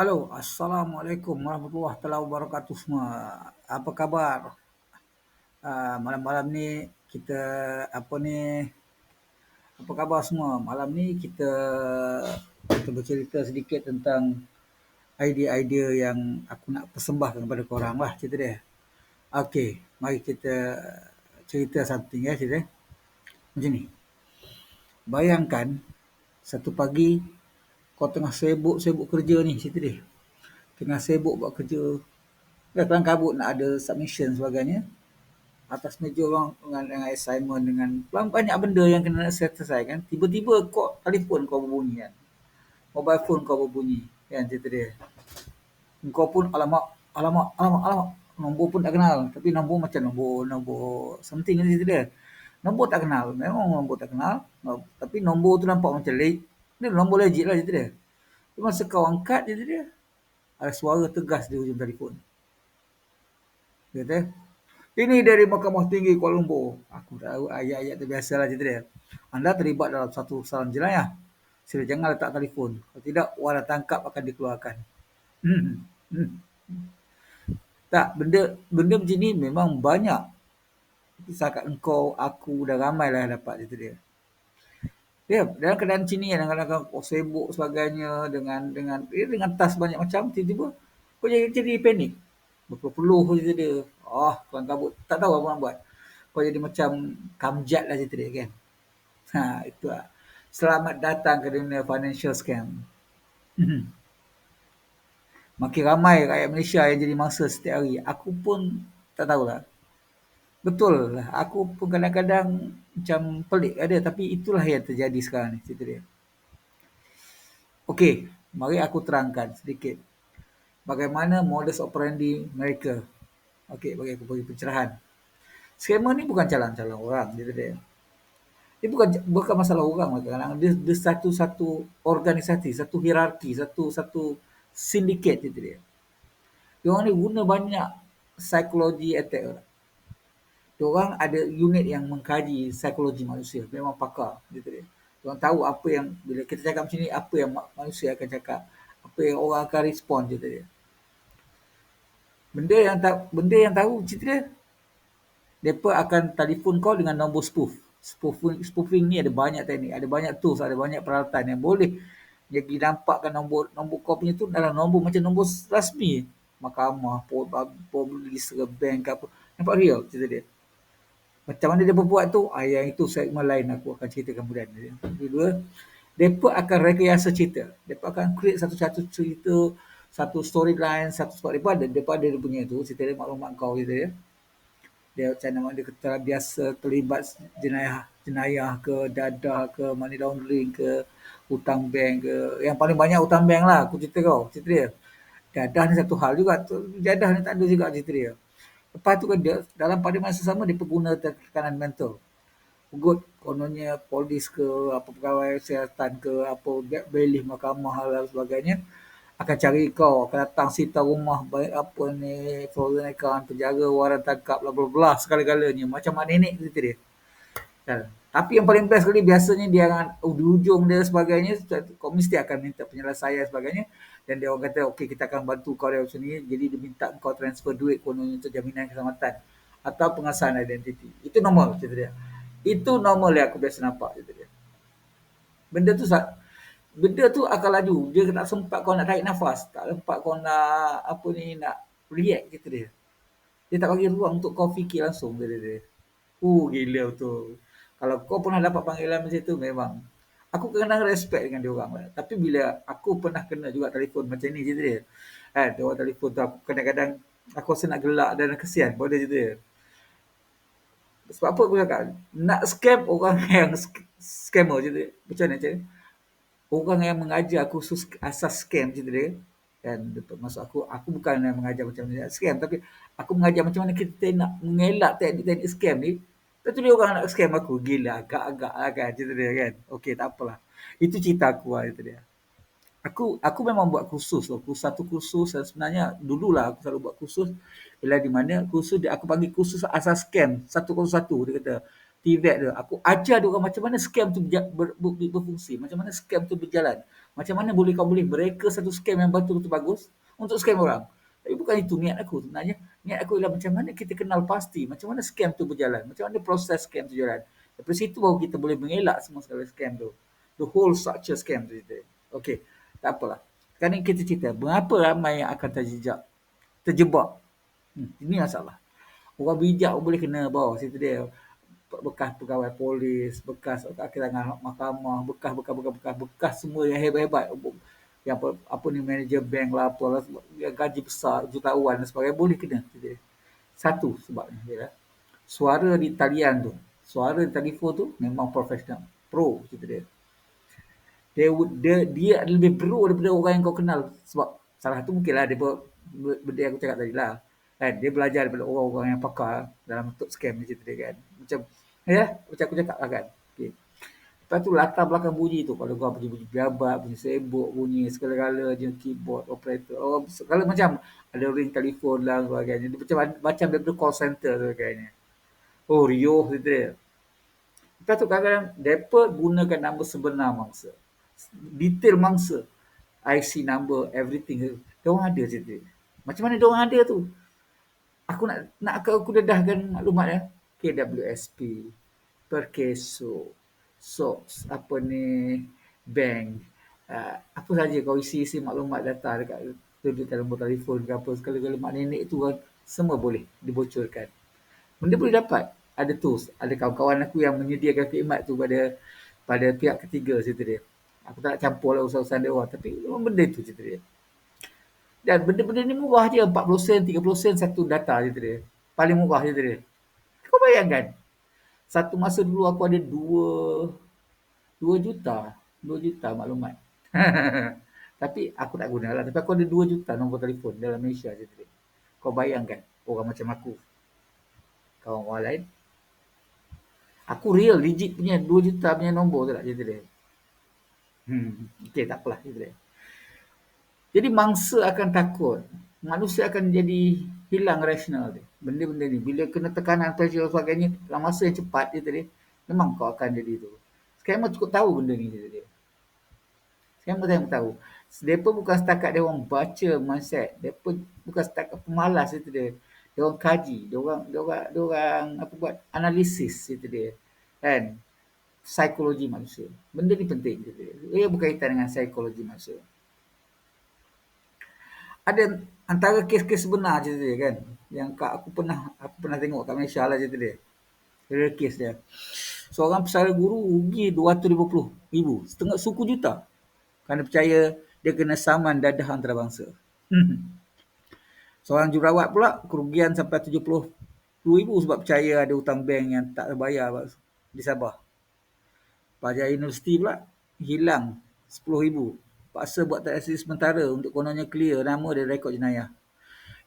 Halo, Assalamualaikum warahmatullahi wabarakatuh semua. Apa khabar? Ah, malam-malam ni kita apa ni? Apa khabar semua? Malam ni kita kita bercerita sedikit tentang idea-idea yang aku nak persembahkan kepada korang lah cerita dia. Okey, mari kita cerita something ya cerita. Macam ni. Bayangkan satu pagi kau tengah sibuk-sibuk kerja ni cerita dia. Tengah sibuk buat kerja. Dah kelang kabut nak ada submission sebagainya. Atas meja orang dengan, dengan assignment dengan banyak benda yang kena nak selesaikan. Tiba-tiba kau telefon kau berbunyi kan. Mobile phone kau berbunyi kan cerita dia. Kau pun alamak, alamak, alamak, alamak. Nombor pun tak kenal. Tapi nombor macam nombor, nombor something cerita dia. Nombor tak kenal. Memang nombor tak kenal. Tapi nombor tu nampak macam legit. Ni nombor legit lah cerita dia. Tapi masa kau angkat cerita dia. Ada suara tegas di hujung telefon. Dia kata, ini dari Mahkamah Tinggi Kuala Lumpur. Aku tahu ayat-ayat tu biasalah cerita dia. Anda terlibat dalam satu kesalahan jenayah. Sila jangan letak telefon. Kalau tidak, wadah tangkap akan dikeluarkan. Hmm. Hmm. Tak, benda benda macam ni memang banyak. Setakat engkau, aku dah ramai lah dapat cerita dia. Ya, dalam keadaan macam ni kadang-kadang kau sibuk sebagainya dengan dengan ya, dengan tas banyak macam tiba-tiba kau jadi, jadi panik. Berpeluh cerita dia. Oh, kau kabut. Tak tahu apa nak buat. Kau jadi macam kamjat lah cerita dia kan. Ha, itu lah. Selamat datang ke dunia financial scam. Makin ramai rakyat Malaysia yang jadi mangsa setiap hari. Aku pun tak tahulah. Betul lah. Aku pun kadang-kadang macam pelik ada. Tapi itulah yang terjadi sekarang ni. Cerita dia. Okey. Mari aku terangkan sedikit. Bagaimana modus operandi mereka. Okey. Bagi aku bagi pencerahan. Scammer ni bukan calon-calon orang. Dia. Dia bukan bukan masalah orang kadang dia, dia satu-satu organisasi, satu hierarki, satu-satu sindiket cerita dia. Dia orang ni guna banyak psikologi attack. Dia orang ada unit yang mengkaji psikologi manusia. Memang pakar dia. Dia orang tahu apa yang bila kita cakap macam ni apa yang manusia akan cakap, apa yang orang akan respon dia. Benda yang tak benda yang tahu cerita dia. Depa akan telefon kau dengan nombor spoof. Spoofing, spoofing ni ada banyak teknik, ada banyak tools, ada banyak peralatan yang boleh jadi nampakkan nombor nombor kau punya tu dalam nombor macam nombor rasmi mahkamah, polis, bank apa. Nampak real cerita dia. Macam mana dia berbuat tu, ah, yang itu segmen lain aku akan ceritakan kemudian. Kedua, mereka akan rekayasa cerita. Mereka akan create satu-satu cerita, satu storyline, satu sebab mereka ada, mereka ada dia punya tu, cerita dia maklumat kau gitu ya. Dia macam mana dia kata biasa terlibat jenayah, jenayah ke, dadah ke, money laundering ke, hutang bank ke. Yang paling banyak hutang bank lah, aku cerita kau, cerita dia. Dadah ni satu hal juga, dadah ni tak ada juga cerita dia. Lepas tu dia, dalam pada masa sama dia pengguna tekanan mental. Good, kononnya polis ke, apa pegawai kesihatan ke, apa belih mahkamah dan sebagainya, akan cari kau, akan datang sita rumah, baik apa ni, frozen account, penjaga, waran tangkap, bla bla bla, segala-galanya. Macam mana nenek cerita dia. Kan? Tapi yang paling best sekali biasanya dia akan oh, di ujung dia sebagainya kau mesti akan minta penyelesaian sebagainya dan dia orang kata okey kita akan bantu kau dari sini jadi dia minta kau transfer duit kononnya untuk jaminan keselamatan atau pengesahan identiti. Itu normal cerita dia. Itu normal yang aku biasa nampak cerita dia. Benda tu benda tu akan laju. Dia tak sempat kau nak tarik nafas, tak sempat kau nak apa ni nak react cerita dia. Dia tak bagi ruang untuk kau fikir langsung dia dia. Uh, gila tu. Kalau kau pernah dapat panggilan macam tu memang aku kadang respect dengan dia orang lah. Tapi bila aku pernah kena juga telefon macam ni cerita dia. Kan, dia orang telefon tu aku kadang-kadang aku rasa nak gelak dan kesian pada cerita dia. Sebab apa aku cakap? Nak scam orang yang scammer cerita dia. Macam mana cerita Orang yang mengajar khusus asas scam cerita dia. Dan maksud aku, aku bukan yang mengajar macam mana scam. Tapi aku mengajar macam mana kita nak mengelak teknik-teknik scam ni Lepas tu dia orang nak scam aku. Gila, agak-agak lah kan cerita dia kan. Okey, tak apalah. Itu cerita aku lah cerita dia. Aku aku memang buat kursus loh. Kursus satu kursus dan sebenarnya dululah aku selalu buat kursus. Bila di mana kursus dia aku panggil kursus asas scam. Satu kursus satu dia kata. TVET dia. Aku ajar dia orang macam mana scam tu ber, ber, ber, berfungsi. Macam mana scam tu berjalan. Macam mana boleh kau boleh mereka satu scam yang betul-betul bagus untuk scam orang. Tapi bukan itu niat aku sebenarnya. Niat aku ialah macam mana kita kenal pasti macam mana scam tu berjalan. Macam mana proses scam tu berjalan. Dari situ baru kita boleh mengelak semua sekali scam tu. The whole structure scam tu. Okay. Tak apalah. Sekarang kita cerita. Berapa ramai yang akan terjejak. Terjebak. Hmm, ini masalah. Orang bijak boleh kena bawah situ dia bekas pegawai polis, bekas akirangan mahkamah, bekas bekas bekas bekas bekas semua yang hebat-hebat yang apa, apa ni manager bank lah apa lah gaji besar jutawan dan sebagainya boleh kena gitu. satu sebabnya dia suara di talian tu suara di telefon tu memang profesional pro gitu dia. Dia, dia dia lebih pro daripada orang yang kau kenal. Sebab salah satu mungkinlah dia benda yang aku cakap tadi lah. Kan dia belajar daripada orang-orang yang pakar dalam bentuk scam macam tu dia kan. Macam Ya, macam aku cakap lah kan. Lepas tu latar belakang bunyi tu. Kalau kau pergi bunyi biabat, bunyi sibuk, bunyi segala-gala je keyboard, operator. Oh, segala macam. Ada ring telefon lah sebagainya. Macam, macam daripada call center sebagainya. Oh, Rio dia. Lepas tu kadang-kadang mereka gunakan nama sebenar mangsa. Detail mangsa. IC number, everything. Dia orang ada je dia. Macam mana dia orang ada tu? Aku nak nak aku dedahkan maklumat ya. KWSP, Perkeso, SOX, apa ni, bank, uh, apa saja kau isi-isi maklumat data dekat duduk dalam telefon ke apa, sekali-kali mak nenek tu kan, semua boleh dibocorkan. Benda boleh dapat. Ada tools. Ada kawan-kawan aku yang menyediakan khidmat tu pada pada pihak ketiga situ dia. Aku tak nak campur lah usaha-usaha dia orang. Tapi memang benda tu cerita dia. Dan benda-benda ni murah je. 40 sen, 30 sen satu data cerita dia. Paling murah cerita dia. Kau bayangkan. Satu masa dulu aku ada dua, dua juta. Dua juta maklumat. Tapi aku tak guna lah. Tapi aku ada dua juta nombor telefon dalam Malaysia. Cerita Kau bayangkan orang macam aku. Kawan orang lain. Aku real legit punya dua juta punya nombor tu tak cerita dia. Hmm. Okay tak apalah. Jadi mangsa akan takut. Manusia akan jadi hilang rasional dia. Benda-benda ni. Bila kena tekanan, pressure dan sebagainya, dalam masa yang cepat dia tadi, memang kau akan jadi tu. Scammer cukup tahu benda ni dia tadi. Scammer yang tahu. Mereka bukan setakat dia orang baca mindset. Mereka bukan setakat pemalas itu dia. Dia orang kaji. Dia orang, dia orang, dia orang apa buat analisis itu dia. Kan? Psikologi manusia. Benda ni penting. Dia. Ia berkaitan dengan psikologi manusia. Ada antara kes-kes sebenar cerita dia kan? Yang kak aku pernah aku pernah tengok kat Malaysia lah cerita dia. Real kes dia. Seorang pesara guru rugi 250 ribu. Setengah suku juta. Kerana percaya dia kena saman dadah antarabangsa. Seorang jurawat pula kerugian sampai 70 ribu sebab percaya ada hutang bank yang tak terbayar di Sabah. Pelajar universiti pula hilang 10 ribu paksa buat taksi sementara untuk kononnya clear nama dia rekod jenayah.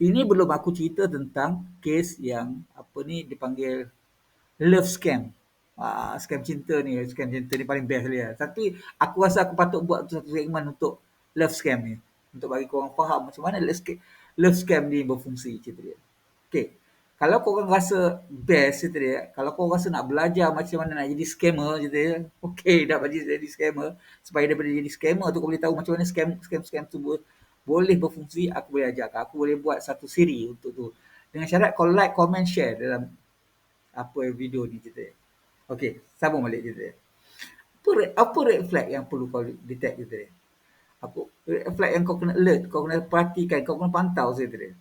Ini belum aku cerita tentang kes yang apa ni dipanggil love scam. Ah, scam cinta ni, scam cinta ni paling best dia. Tapi aku rasa aku patut buat satu segmen untuk love scam ni. Untuk bagi korang faham macam mana love scam, love scam ni berfungsi cerita dia. Okay kalau kau orang rasa best itu dia, kalau kau rasa nak belajar macam mana nak jadi scammer gitu ya, okey dah bagi jadi scammer supaya daripada jadi scammer tu kau boleh tahu macam mana scam scam scam tu boleh berfungsi, aku boleh ajar Aku boleh buat satu siri untuk tu. Dengan syarat kau like, comment, share dalam apa video ni gitu ya. Okey, sambung balik gitu ya. Apa red, apa red flag yang perlu kau detect gitu ya? Apa red flag yang kau kena alert, kau kena perhatikan, kau kena pantau gitu ya.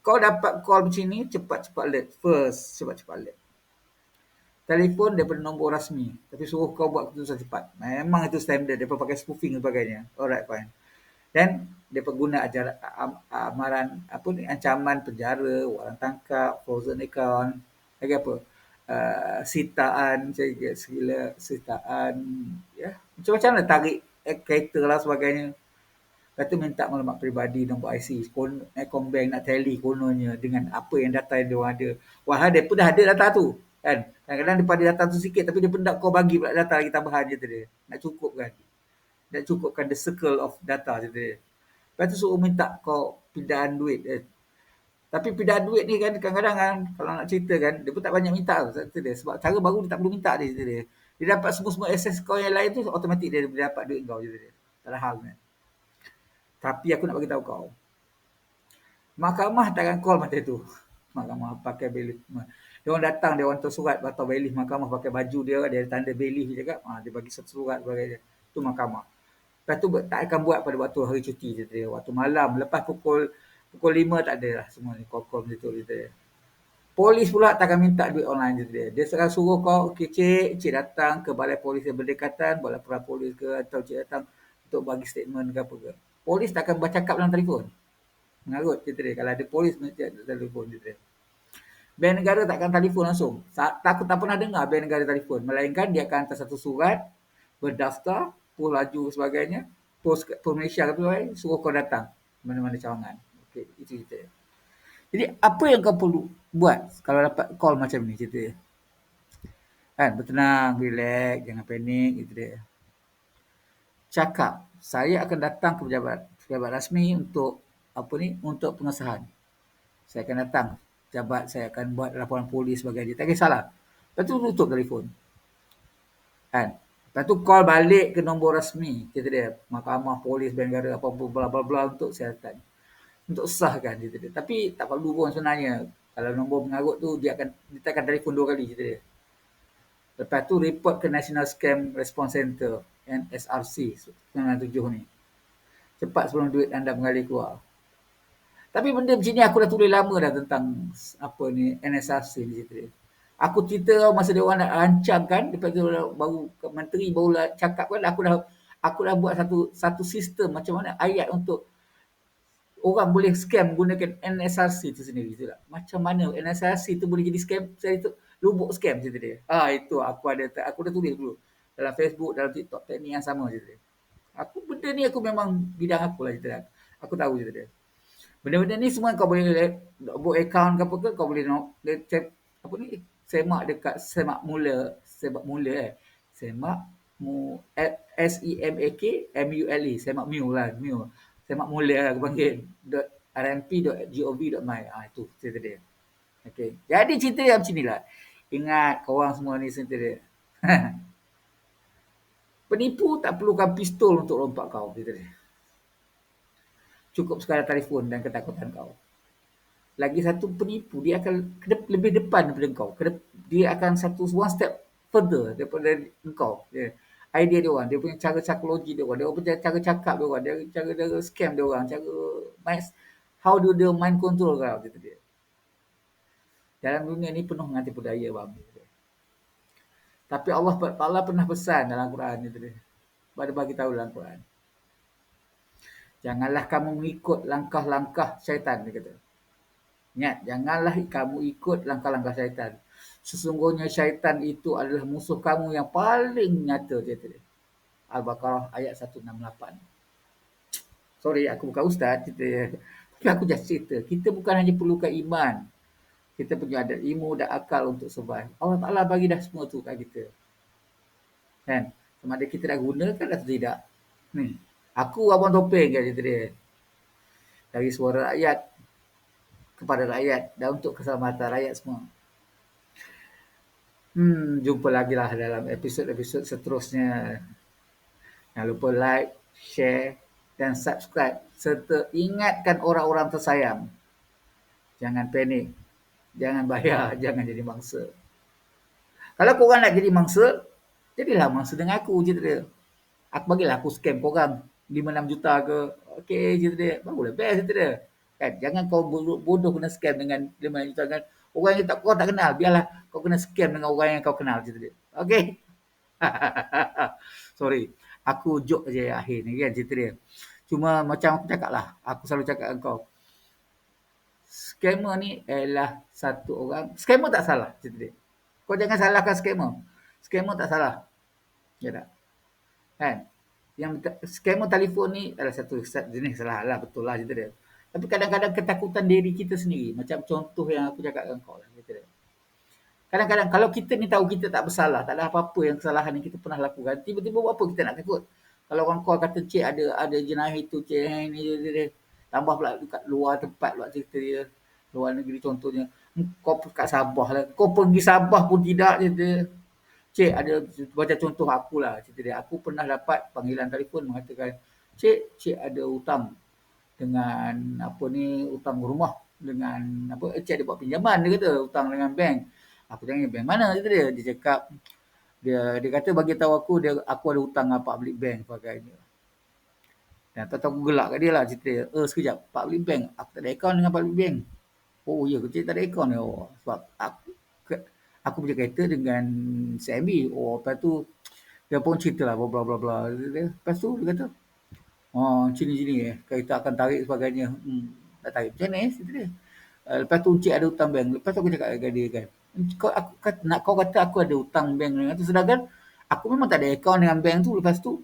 Kau dapat call macam ni, cepat-cepat alert. First, cepat-cepat alert. Telefon daripada nombor rasmi. Tapi suruh kau buat keputusan cepat. Memang itu standard. Dia pakai spoofing dan sebagainya. Alright, fine. Dan dia guna ajar amaran apa ni ancaman penjara, orang tangkap, frozen account, lagi apa? Uh, sitaan segala sitaan ya macam-macam lah tarik kereta lah sebagainya Lepas tu minta maklumat peribadi nombor IC. Kon, Ecom Bank nak tally kononnya dengan apa yang data yang dia ada. Wah, dia pun dah ada data tu. Kan? Kadang-kadang daripada data tu sikit tapi dia pun tak kau bagi pula data lagi tambahan je tu dia. Nak cukup kan. Nak cukupkan the circle of data je dia. Lepas tu suruh minta kau pindahan duit. Eh. Tapi pindahan duit ni kan kadang-kadang kan kalau nak cerita kan dia pun tak banyak minta tu dia. Sebab cara baru dia tak perlu minta dia. Dia, dia dapat semua-semua access kau yang lain tu automatik dia, dia dapat duit kau je dia. Tak ada hal ni. Tapi aku nak bagi tahu kau. Mahkamah takkan call macam tu. Mahkamah pakai belis. Dia orang datang, dia orang surat atau belis mahkamah pakai baju dia, dia ada tanda belis dia cakap. Ha, dia bagi satu surat sebagainya. Itu mahkamah. Lepas tu tak akan buat pada waktu hari cuti dia. Waktu malam, lepas pukul pukul lima tak ada lah semua ni. Call-call macam tu dia. Polis pula takkan minta duit online dia. Dia sekarang suruh kau, okay, cik, cik datang ke balai polis yang berdekatan, balai perah polis ke, atau cik datang untuk bagi statement ke apa ke. Polis takkan bercakap dalam telefon. Mengarut cerita dia. Kalau ada polis, mesti ada telefon cerita dia. Bank negara takkan telefon langsung. Takut tak pernah dengar bank negara telefon. Melainkan dia akan hantar satu surat, berdaftar, pul laju sebagainya, pos, pos Malaysia ke suruh kau datang mana-mana cawangan. Okey, itu cerita dia. Jadi apa yang kau perlu buat kalau dapat call macam ni cerita dia. Kan, bertenang, relax, jangan panik gitu dia. Cakap, saya akan datang ke pejabat pejabat rasmi untuk apa ni untuk pengesahan. Saya akan datang pejabat saya akan buat laporan polis sebagainya. Tak kisahlah. Lepas tu tutup telefon. Kan? Lepas tu call balik ke nombor rasmi. Kita dia mahkamah, polis, bank negara apa bla bla bla untuk siasatan untuk sahkan cerita dia. Tapi tak perlu pun sebenarnya. Kalau nombor pengarut tu dia akan dia akan telefon dua kali cerita dia. Lepas tu report ke National Scam Response Center NSRC 97 ni. Cepat sebelum duit anda mengalir keluar. Tapi benda macam ni aku dah tulis lama dah tentang apa ni NSRC ni cerita dia. Aku cerita masa dia orang nak rancang kan, lepas tu baru menteri baru lah cakap kan aku dah aku dah buat satu satu sistem macam mana ayat untuk orang boleh scam gunakan NSRC itu sendiri tu lah. Macam mana NSRC tu boleh jadi scam? Saya itu lubuk scam cerita dia. Ah itu aku ada aku dah tulis dulu dalam Facebook, dalam TikTok teknik yang sama cerita dia. Aku benda ni aku memang bidang aku lah cerita dia. Aku tahu cerita dia. Benda-benda ni semua kau boleh buat account ke apa ke kau boleh nak apa ni semak dekat semak mula semak mula eh. Semak mu S E M A K M U L E semak mu lah mu semak mula lah aku panggil rmp.gov.my ah itu cerita dia okey jadi cerita yang macam inilah ingat korang semua ni cerita dia penipu tak perlukan pistol untuk lompat kau cukup sekadar telefon dan ketakutan kau lagi satu penipu dia akan lebih depan daripada kau dia akan satu one step further daripada dia idea dia orang, dia punya cara psikologi dia orang, dia punya cara cakap dia orang, dia cara dia scam dia orang, cara mind, how do dia mind control kau gitu dia. Dalam dunia ni penuh dengan tipu daya bang. Tapi Allah Taala pernah pesan dalam Quran itu dia. Pada bagi tahu dalam Quran. Janganlah kamu mengikut langkah-langkah syaitan dia kata. Ingat, janganlah kamu ikut langkah-langkah syaitan. Sesungguhnya syaitan itu adalah musuh kamu yang paling nyata dia tadi. Al-Baqarah ayat 168. Sorry, aku bukan ustaz. Tapi aku just cerita. Kita bukan hanya perlukan iman. Kita punya ada ilmu dan akal untuk survive. Allah Ta'ala bagi dah semua tu kat kita. Kan? Sama ada kita dah gunakan atau tidak. Ni. Aku abang topeng kan cerita dia. Dari suara rakyat kepada rakyat dan untuk keselamatan rakyat semua. Hmm, jumpa lagi lah dalam episod-episod seterusnya. Jangan lupa like, share dan subscribe. Serta ingatkan orang-orang tersayang. Jangan panik. Jangan bayar. Jangan jadi mangsa. Kalau korang nak jadi mangsa, jadilah mangsa dengan aku je dia. Aku bagilah aku scam korang 5-6 juta ke. Okay je dia. Barulah best je dia. Kan? Jangan kau bodoh kena scam dengan 5 juta kan. Orang yang tak kau tak kenal, biarlah kau kena scam dengan orang yang kau kenal cerita dia. Okey. Sorry. Aku joke je akhir ni kan cerita dia. Cuma macam aku cakap lah. Aku selalu cakap dengan kau. Scammer ni ialah satu orang. Scammer tak salah cerita dia. Kau jangan salahkan scammer. Scammer tak salah. Ya tak? Kan? Yang scammer telefon ni adalah satu jenis salah lah. Betul lah cerita dia. Tapi kadang-kadang ketakutan diri kita sendiri. Macam contoh yang aku cakap dengan kau lah. Kadang-kadang kalau kita ni tahu kita tak bersalah, tak ada apa-apa yang kesalahan yang kita pernah lakukan, tiba-tiba buat apa kita nak takut? Kalau orang kau kata cik ada ada jenayah itu, cik ni dia, dia, dia. Tambah pula dekat luar tempat luar cerita dia, luar negeri contohnya. Kau kat Sabah lah. Kau pergi Sabah pun tidak dia, dia. Cik ada baca contoh aku lah cerita dia. Aku pernah dapat panggilan telefon mengatakan cik, cik ada hutang dengan apa ni hutang rumah dengan apa eh, cik ada buat pinjaman dia kata hutang dengan bank. Aku tanya bank mana kata dia. Dia cakap dia dia kata bagi tahu aku dia aku ada hutang dengan public bank sebagainya. Dan tak tahu aku gelak kat dia lah cerita. Eh sekejap, public bank. Aku tak ada akaun dengan public bank. Oh ya, kecil tak ada akaun ya. Oh, sebab aku aku punya kereta dengan CMB. Oh, lepas tu dia pun cerita lah bla bla bla. Lepas tu dia kata, oh sini-sini eh, kereta akan tarik sebagainya. Hmm, tak tarik macam mana eh, cerita dia. Uh, lepas tu Encik ada hutang bank. Lepas tu aku cakap dengan dia kan. Kau, aku, kata, nak kau kata aku ada hutang bank. Sedangkan aku memang tak ada akaun dengan bank tu. Lepas tu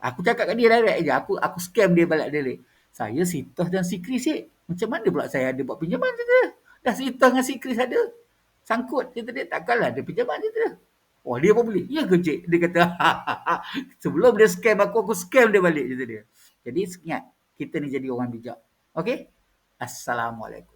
aku cakap kat dia direct je. Aku aku scam dia balik dia. Saya Sitos dan Sikris cik. Macam mana pula saya ada buat pinjaman tu? Dah Sitos dengan Sikris ada. Sangkut. Kata dia takkanlah ada pinjaman tu. Oh dia pun boleh. Ya ke cik? Dia kata sebelum dia scam aku, aku scam dia balik. Kata dia. Jadi ingat, kita ni jadi orang bijak. Okay? Assalamualaikum.